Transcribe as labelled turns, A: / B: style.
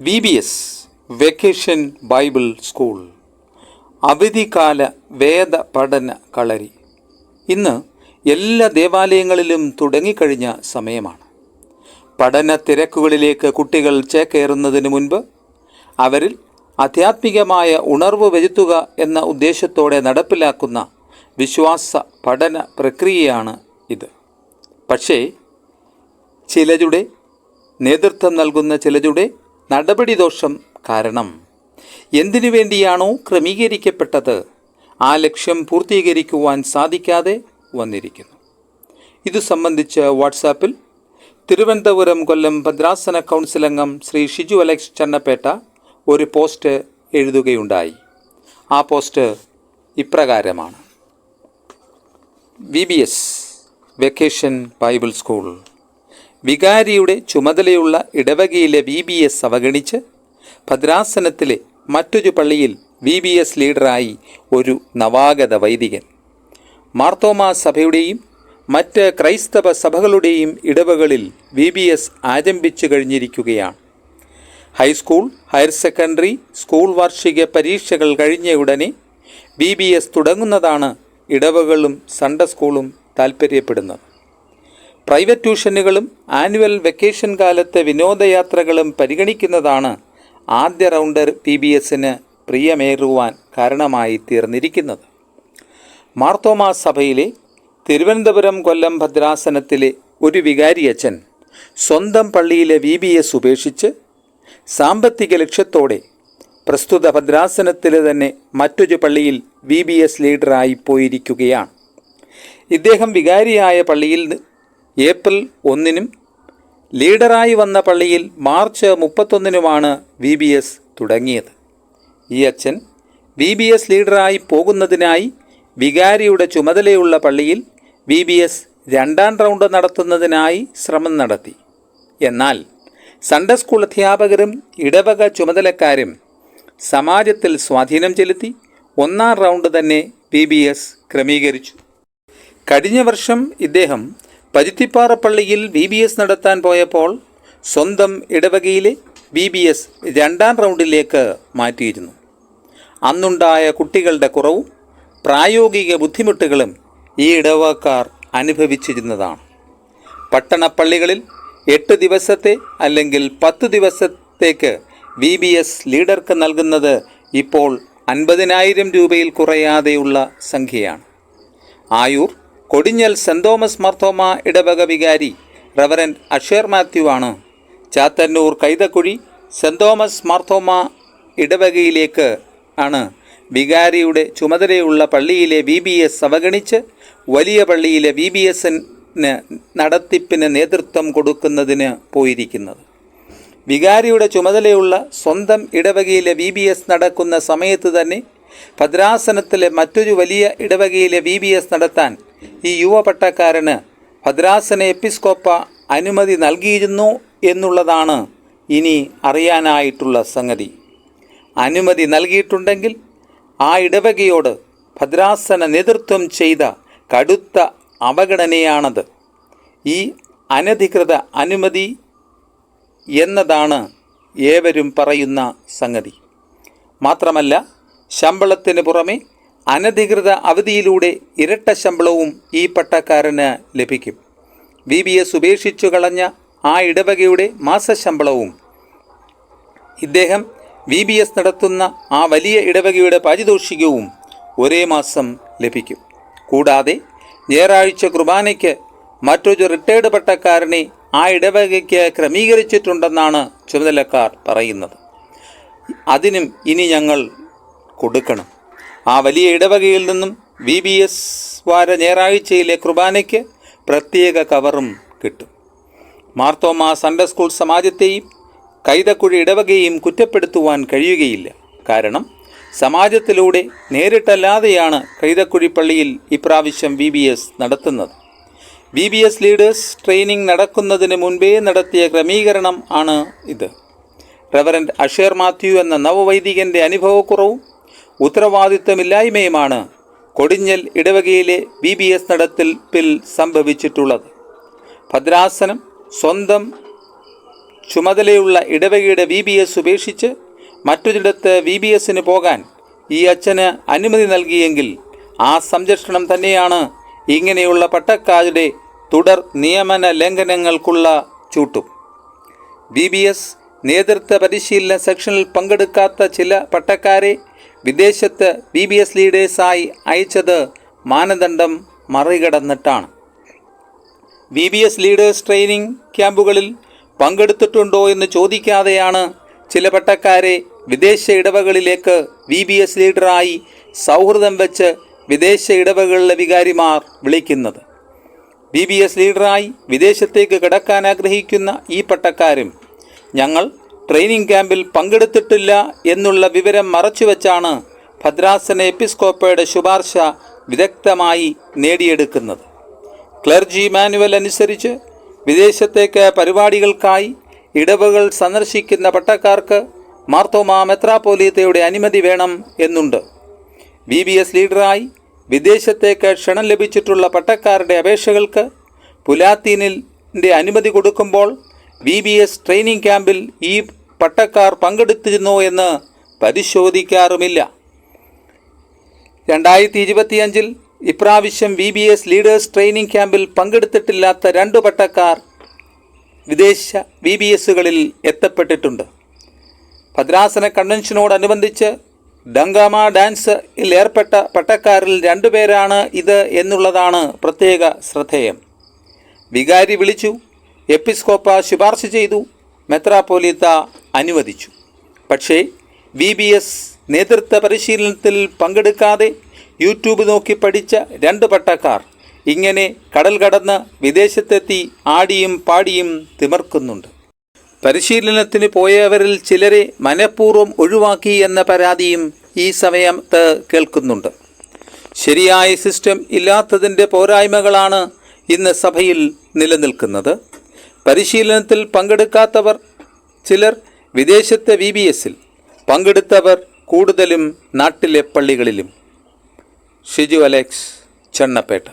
A: V B S vacation Bible school അവധിക്കാല വേദ പഠന കളരി. ഇന്ന് എല്ലാ ദേവാലയങ്ങളിലും തുടങ്ങിക്കഴിഞ്ഞ സമയമാണ്. പഠന തിരക്കുകളിലേക്ക് കുട്ടികൾ ചേക്കേറുന്നതിന് മുൻപ് അവരിൽ ആധ്യാത്മികമായ ഉണർവ് വരുത്തുക എന്ന ഉദ്ദേശത്തോടെ നടപ്പിലാക്കുന്ന വിശ്വാസ പഠന പ്രക്രിയയാണ് ഇത്. പക്ഷേ ചിലരുടെ നേതൃത്വം നൽകുന്ന ചിലരുടെ നടപടി ദോഷം കാരണം. എന്തിനു വേണ്ടിയാണോ ക്രമീകരിക്കപ്പെട്ടത്? ആ ലക്ഷ്യം പൂർത്തീകരിക്കുവാൻ സാധിക്കാതെ വന്നിരിക്കുന്നു. ഇതു സംബന്ധിച്ച് വാട്സാപ്പിൽ തിരുവനന്തപുരം കൊല്ലം ഭദ്രാസന കൗൺസിൽ അംഗം ശ്രീ ഷിജു അലക്സ് ചെന്നപ്പേട്ട ഒരു പോസ്റ്റ് എഴുതുകയുണ്ടായി. ആ പോസ്റ്റ് ഇപ്രകാരമാണ്. V B S vacation Bible school. വികാരിയുടെ ചുമതലയുള്ള ഇടവകയിലെ വി ബി എസ് അവഗണിച്ച് ഭദ്രാസനത്തിലെ മറ്റൊരു പള്ളിയിൽ വി ബി എസ് ലീഡറായി ഒരു നവാഗത വൈദികൻ. മാർത്തോമാ സഭയുടെയും മറ്റ് ക്രൈസ്തവ സഭകളുടെയും ഇടവകളിൽ വി ബി എസ് ആരംഭിച്ചു കഴിഞ്ഞിരിക്കുകയാണ്. ഹൈസ്കൂൾ ഹയർ സെക്കൻഡറി സ്കൂൾ വാർഷിക പരീക്ഷകൾ കഴിഞ്ഞ ഉടനെ ബി ബി എസ് തുടങ്ങുന്നതാണ് ഇടവകളും സൺഡേ സ്കൂളും താൽപ്പര്യപ്പെടുന്നത് പ്രൈവറ്റ് ട്യൂഷനുകളും ആനുവൽ വെക്കേഷൻ കാലത്തെ വിനോദയാത്രകളും പരിഗണിക്കുന്നതാണ് ആദ്യ റൗണ്ടർ പി ബി എസിന് പ്രിയമേറുവാൻ കാരണമായി തീർന്നിരിക്കുന്നത്. മാർത്തോമാ സഭയിലെ തിരുവനന്തപുരം കൊല്ലം ഭദ്രാസനത്തിലെ ഒരു വികാരി അച്ഛൻ സ്വന്തം പള്ളിയിലെ വി ബി എസ് ഉപേക്ഷിച്ച് സാമ്പത്തിക ലക്ഷ്യത്തോടെ പ്രസ്തുത ഭദ്രാസനത്തിലെ തന്നെ മറ്റൊരു പള്ളിയിൽ വി ബി എസ് ലീഡറായി പോയിരിക്കുകയാണ്. ഇദ്ദേഹം വികാരിയായ പള്ളിയിൽ ഏപ്രിൽ ഒന്നിനും ലീഡറായി വന്ന പള്ളിയിൽ മാർച്ച് മുപ്പത്തൊന്നിനുമാണ് വി ബി എസ് തുടങ്ങിയത്. ഈ അച്ഛൻ വി ബി എസ് ലീഡറായി പോകുന്നതിനായി വികാരിയുടെ ചുമതലയുള്ള പള്ളിയിൽ വി ബി എസ് രണ്ടാം റൗണ്ട് നടത്തുന്നതിനായി ശ്രമം നടത്തി. എന്നാൽ സൺഡേ സ്കൂൾ അധ്യാപകരും ഇടവക ചുമതലക്കാരും സമാജത്തിൽ സ്വാധീനം ചെലുത്തി ഒന്നാം റൗണ്ട് തന്നെ വി ബി എസ് ക്രമീകരിച്ചു. കഴിഞ്ഞ വർഷം ഇദ്ദേഹം പരുത്തിപ്പാറ പള്ളിയിൽ ബി ബി എസ് നടത്താൻ പോയപ്പോൾ സ്വന്തം ഇടവകയിലെ ബി ബി എസ് രണ്ടാം റൗണ്ടിലേക്ക് മാറ്റിയിരുന്നു. അന്നുണ്ടായ കുട്ടികളുടെ കുറവും പ്രായോഗിക ബുദ്ധിമുട്ടുകളും ഈ ഇടവക്കാർ അനുഭവിച്ചിരുന്നതാണ്. പട്ടണപ്പള്ളികളിൽ എട്ട് ദിവസത്തെ അല്ലെങ്കിൽ പത്ത് ദിവസത്തേക്ക് വി ബി എസ് ലീഡർക്ക് നൽകുന്നത് ഇപ്പോൾ അൻപതിനായിരം രൂപയിൽ കുറയാതെയുള്ള സംഖ്യയാണ്. ആയൂർ കൊടിഞ്ഞൽ സെന്റ് തോമസ് മർത്തോമ ഇടവക വികാരി റവറന്റ് അഷേർ മാത്യു ആണ്. ചാത്തന്നൂർ കൈതക്കുഴി സെന്റ് തോമസ് മാർത്തോമ ഇടവകയിലേക്ക് ആണ്. വികാരിയുടെ ചുമതലയുള്ള പള്ളിയിലെ വി ബി എസ് അവഗണിച്ച് വലിയ പള്ളിയിലെ വി ബി എസിന് നടത്തിപ്പിന് നേതൃത്വം കൊടുക്കുന്നതിന് പോയിരിക്കുന്നത്. വികാരിയുടെ ചുമതലയുള്ള സ്വന്തം ഇടവകയിലെ വി ബി എസ് നടക്കുന്ന സമയത്ത് തന്നെ ഭദ്രാസനത്തിലെ മറ്റൊരു വലിയ ഇടവകയിലെ വി ബി എസ് നടത്താൻ ഈ യുവപട്ടക്കാരന് ഭദ്രാസന എപ്പിസ്കോപ്പ അനുമതി നൽകിയിരുന്നു എന്നുള്ളതാണ് ഇനി അറിയാനായിട്ടുള്ള സംഗതി. അനുമതി നൽകിയിട്ടുണ്ടെങ്കിൽ ആ ഇടവകയോട് ഭദ്രാസന നേതൃത്വം ചെയ്ത കടുത്ത അവഗണനയാണത്. ഈ അനധികൃത അനുമതി എന്നതാണ് ഏവരും പറയുന്ന സംഗതി. മാത്രമല്ല ശമ്പളത്തിന് പുറമെ അനധികൃത അവധിയിലൂടെ ഇരട്ട ശമ്പളവും ഈ പട്ടക്കാരന് ലഭിക്കും. വി. ബി. എസ് ഉപേക്ഷിച്ചു കളഞ്ഞ ആ ഇടവകയുടെ മാസശമ്പളവും. ഇദ്ദേഹം വി. ബി. എസ്. നടത്തുന്ന ആ വലിയ ഇടവകയുടെ പാരിതോഷികവും ഒരേ മാസം ലഭിക്കും. കൂടാതെ ഞായറാഴ്ച കുർബാനയ്ക്ക് മറ്റൊരു റിട്ടയർഡ് പട്ടക്കാരനെ ആ ഇടവകയ്ക്ക് ക്രമീകരിച്ചിട്ടുണ്ടെന്നാണ് ചുമതലക്കാർ പറയുന്നത്. അതിനും ഇനി ഞങ്ങൾ കൊടുക്കണം. ആ വലിയ ഇടവകയിൽ നിന്നും വി ബി എസ് വാര ഞായറാഴ്ചയിലെ കുർബാനയ്ക്ക് പ്രത്യേക കവറും കിട്ടും. മാർത്തോമ സൺഡേ സ്കൂൾ സമാജത്തെയും കൈതക്കുഴി ഇടവകയും കുറ്റപ്പെടുത്തുവാൻ കഴിയുകയില്ല. കാരണം സമാജത്തിലൂടെ നേരിട്ടല്ലാതെയാണ് കൈതക്കുഴി പള്ളിയിൽ ഇപ്രാവശ്യം വി ബി എസ് നടത്തുന്നത്. V B S leaders training നടക്കുന്നതിന് മുൻപേ നടത്തിയ ക്രമീകരണം ആണ് ഇത്. റവറന്റ് അഷേർ മാത്യു എന്ന നവവൈദികന്റെ അനുഭവക്കുറവും ഉത്തരവാദിത്തമില്ലായ്മയുമാണ് കൊടിഞ്ഞൽ ഇടവകയിലെ ബി ബി എസ് നടത്തിപ്പിൽ സംഭവിച്ചിട്ടുള്ളത്. ഭദ്രാസനം സ്വന്തം ചുമതലയുള്ള ഇടവകയുടെ വി ബി എസ് ഉപേക്ഷിച്ച് മറ്റൊരിടത്ത് വി ബി എസിന് പോകാൻ ഈ അച്ഛന് അനുമതി നൽകിയെങ്കിൽ ആ സംരക്ഷണം തന്നെയാണ് ഇങ്ങനെയുള്ള പട്ടക്കാരുടെ തുടർ നിയമന ലംഘനങ്ങൾക്കുള്ള ചൂട്ടും. ബി ബി എസ് നേതൃത്വ പരിശീലന സെക്ഷനിൽ പങ്കെടുക്കാത്ത ചില പട്ടക്കാരെ വിദേശത്ത് ബി ബി എസ് ലീഡേഴ്സായി അയച്ചത് മാനദണ്ഡം മറികടന്നിട്ടാണ്. B B S leaders training ക്യാമ്പുകളിൽ പങ്കെടുത്തിട്ടുണ്ടോ എന്ന് ചോദിക്കാതെയാണ് ചില പട്ടക്കാരെ വിദേശ ഇടവകളിലേക്ക് ബി ബി എസ് ലീഡറായി സൗഹൃദം വെച്ച് വിദേശ ഇടവകളിലെ വികാരിമാർ വിളിക്കുന്നത്. ബി ബി എസ് ലീഡറായി വിദേശത്തേക്ക് കിടക്കാൻ ആഗ്രഹിക്കുന്ന ഈ പട്ടക്കാരും ഞങ്ങൾ ട്രെയിനിങ് ക്യാമ്പിൽ പങ്കെടുത്തിട്ടില്ല എന്നുള്ള വിവരം മറച്ചുവെച്ചാണ് ഭദ്രാസന എപ്പിസ്കോപ്പയുടെ ശുപാർശ വിദഗ്ധമായി നേടിയെടുക്കുന്നത്. ക്ലർജി മാനുവൽ അനുസരിച്ച് വിദേശത്തേക്ക് പരിപാടികൾക്കായി ഇടവകൾ സന്ദർശിക്കുന്ന പട്ടക്കാർക്ക് മാർത്തോമാ മെത്രാപ്പോലീത്തയുടെ അനുമതി വേണം എന്നുണ്ട്. ബി ബി എസ് ലീഡറായി വിദേശത്തേക്ക് ക്ഷണം ലഭിച്ചിട്ടുള്ള പട്ടക്കാരുടെ അപേക്ഷകൾക്ക് പുലാത്തീനിന്റെ അനുമതി കൊടുക്കുമ്പോൾ ബി ബി എസ് ട്രെയിനിങ് ക്യാമ്പിൽ ഈ പട്ടക്കാർ പങ്കെടുത്തിരുന്നോ എന്ന് പരിശോധിക്കാറുമില്ല. രണ്ടായിരത്തി ഇരുപത്തിയഞ്ചിൽ ഇപ്രാവശ്യം V B S leaders training ക്യാമ്പിൽ പങ്കെടുത്തിട്ടില്ലാത്ത രണ്ട് പട്ടക്കാർ വിദേശ വി ബി എസുകളിൽ എത്തപ്പെട്ടിട്ടുണ്ട്. ഭദ്രാസന കൺവെൻഷനോടനുബന്ധിച്ച് ഡങ്കാമ ഡാൻസിൽ ഏർപ്പെട്ട പട്ടക്കാരിൽ രണ്ടുപേരാണ് ഇത് എന്നുള്ളതാണ് പ്രത്യേക ശ്രദ്ധേയം. വികാരി വിളിച്ചു എപ്പിസ്കോപ്പ ശുപാർശ ചെയ്തു മെത്രാപ്പോലീത്ത അനുവദിച്ചു. പക്ഷേ വി ബി എസ് നേതൃത്വ പരിശീലനത്തിൽ പങ്കെടുക്കാതെ യൂട്യൂബ് നോക്കി പഠിച്ച രണ്ട് പട്ടക്കാർ ഇങ്ങനെ കടൽ കടന്ന് വിദേശത്തെത്തി ആടിയും പാടിയും തിമർക്കുന്നുണ്ട്. പരിശീലനത്തിന് പോയവരിൽ ചിലരെ മനഃപൂർവം ഒഴിവാക്കി എന്ന പരാതിയും ഈ സമയത്ത് കേൾക്കുന്നുണ്ട്. ശരിയായ സിസ്റ്റം ഇല്ലാത്തതിന്റെ പോരായ്മകളാണ് ഇന്ന് സഭയിൽ നിലനിൽക്കുന്നത്. പരിശീലനത്തിൽ പങ്കെടുക്കാത്തവർ ചിലർ വിദേശത്തെ വി ബി എസിൽ പങ്കെടുത്തവർ കൂടുതലും നാട്ടിലെ പള്ളികളിലും. ഷിജു അലക്സ് ചെണ്ണപ്പേട്ട.